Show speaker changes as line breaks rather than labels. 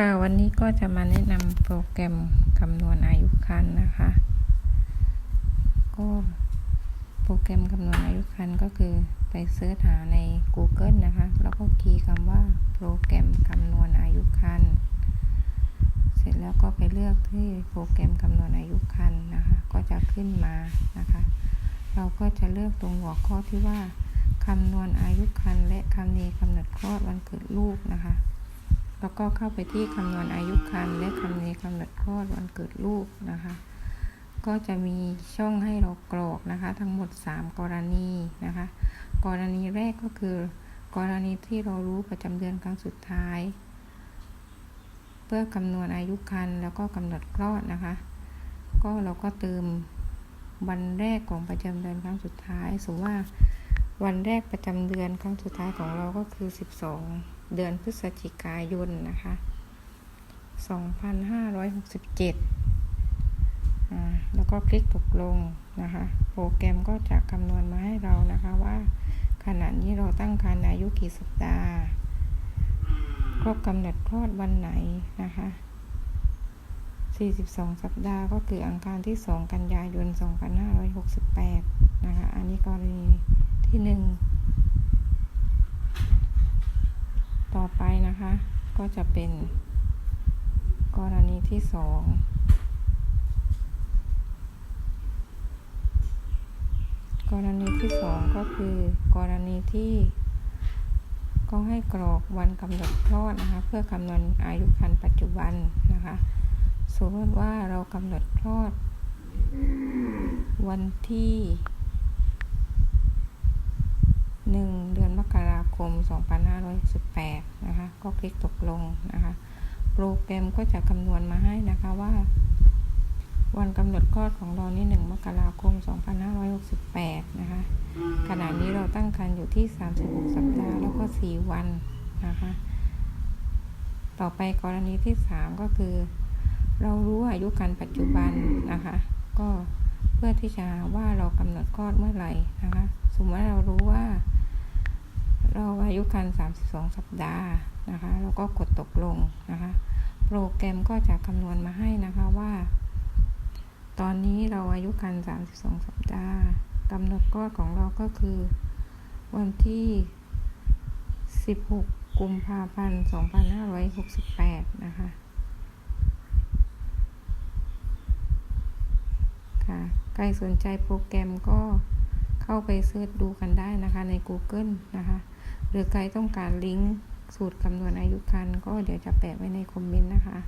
ค่ะวันนี้ก็จะมาแนะนำโปรแกรมคำนวณอายุคันนะคะ ก็โปรแกรมคำนวณอายุคันก็คือไปเสิร์ชหาใน Google นะคะ แล้วก็คีย์คำว่าโปรแกรมคำนวณอายุคันเสร็จแล้วก็ไปเลือกที่โปรแกรมคำนวณอายุคันนะคะ ก็จะขึ้นมานะคะ เราก็จะเลือกตรงหัวข้อที่ว่าคำนวณอายุคันและคำนีกำหนดคลอดวันเกิดลูกนะคะ แล้วก็เข้าไปที่คำนวณอายุคันและคำนีกำหนดคลอดวันเกิดลูกนะคะ ก็จะมีช่องให้เรากรอกนะคะ ทั้งหมด 3 กรณีนะคะ กรณีแรกก็คือ กรณีที่เรารู้ประจำเดือนครั้งสุดท้าย เพื่อคำนวณอายุคันแล้วก็กำหนดคลอดนะคะ ก็เราก็เติมวันแรกของประจำเดือนครั้งสุดท้ายสมมติว่าวันแรกประจำเดือนครั้งสุดท้ายของเราก็คือ 12 เดือนพฤศจิกายนนะคะ 2567อ่าแล้วก็คลิกตกลงนะคะ โปรแกรมก็จะคำนวณมาให้เรานะคะว่าขณะนี้เราตั้งครรภ์อายุกี่สัปดาห์ ครบกำหนดคลอดวันไหนนะคะ 42 สัปดาห์ก็คืออังคารที่ 2 กันยายน 2568 นะคะ อันนี้กรณีที่ 1 ต่อไปนะคะ ก็จะเป็นกรณีที่2กรณีที่2ก็คือกรณีที่ก็ให้กรอกวันกำหนดคลอดนะคะ เพื่อคำนวณอายุครรภ์ปัจจุบันนะคะ สมมติว่าเรากำหนดคลอดวันที่ 1 เดือนมกรา คม 2568นะคะ ก็คลิกตกลงนะคะ โปรแกรมก็จะคำนวณมาให้นะคะว่า วันกำหนดคลอดของเรานี่1มกราคม 2568 นะคะ ขณะนี้เราตั้งครรภ์อยู่ที่ 36 สัปดาห์แล้วก็ 4 วันนะคะ ต่อไปกรณีที่ 3 ก็คือ เรารู้อายุการปัจจุบันนะคะ ก็เพื่อที่จะว่าเรากำหนดคลอดเมื่อไหร่นะคะ สมมติว่าเรารู้ว่า เราอายุการ 32 สัปดาห์นะคะ เราก็กดตกลงนะคะ โปรแกรมก็จะคำนวณมาให้นะคะว่า ตอนนี้เราอายุการ 32 สัปดาห์กำหนดคลอดของเราก็คือ วันที่ 16 กุมภาพันธ์ 2568 นะคะค่ะใครสนใจโปรแกรมก็เข้าไปเสิร์ชดูกันได้นะคะใน Google นะคะ หรือใครต้องการลิงก์สูตรคำนวณอายุครรก็เดี๋ยวจะแปะไว้ในคอมเมนต์นะคะ